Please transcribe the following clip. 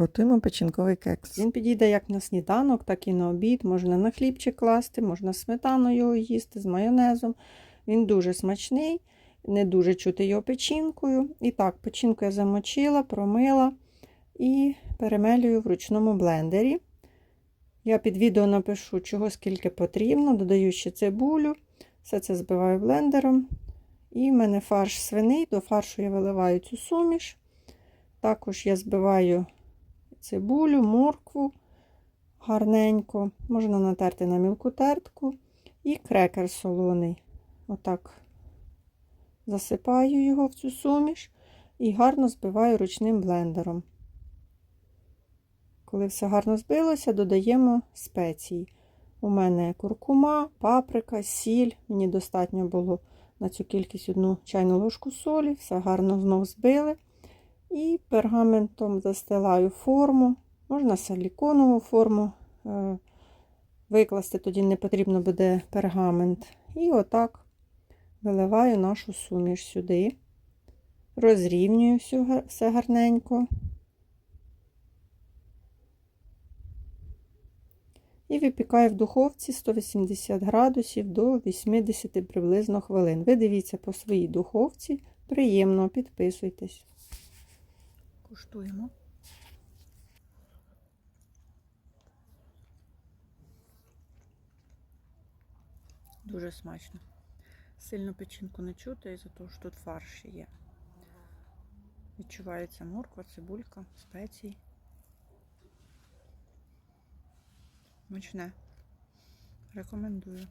Готуємо печінковий кекс. Він підійде як на сніданок, так і на обід. Можна на хлібчик класти, можна сметану його їсти з майонезом. Він дуже смачний, не дуже чути його печінкою. І так, печінку я замочила, промила і перемелюю в ручному блендері. Я під відео напишу, чого скільки потрібно, додаю ще цибулю, все це збиваю блендером. І в мене фарш свиний, до фаршу я виливаю цю суміш. Також я збиваю цибулю, моркву гарненько. Можна натерти на мілку тертку. І крекер солоний. Отак засипаю його в цю суміш і гарно збиваю ручним блендером. Коли все гарно збилося, додаємо спеції. У мене куркума, паприка, сіль. Мені достатньо було на цю кількість одну чайну ложку солі. Все гарно знов збили. І пергаментом застилаю форму. Можна силіконову форму е, викласти, тоді не потрібно буде пергамент. І отак виливаю нашу суміш сюди, розрівнюю все гарненько. І випікаю в духовці 180 градусів до 80 приблизно хвилин. Ви дивіться по своїй духовці. Приємно, підписуйтесь. Куштуємо. Дуже смачно. Сильно печінку не чути, із-за того, що тут фарш є. Відчувається морква, цибулька, спеції. Смачне. Рекомендую.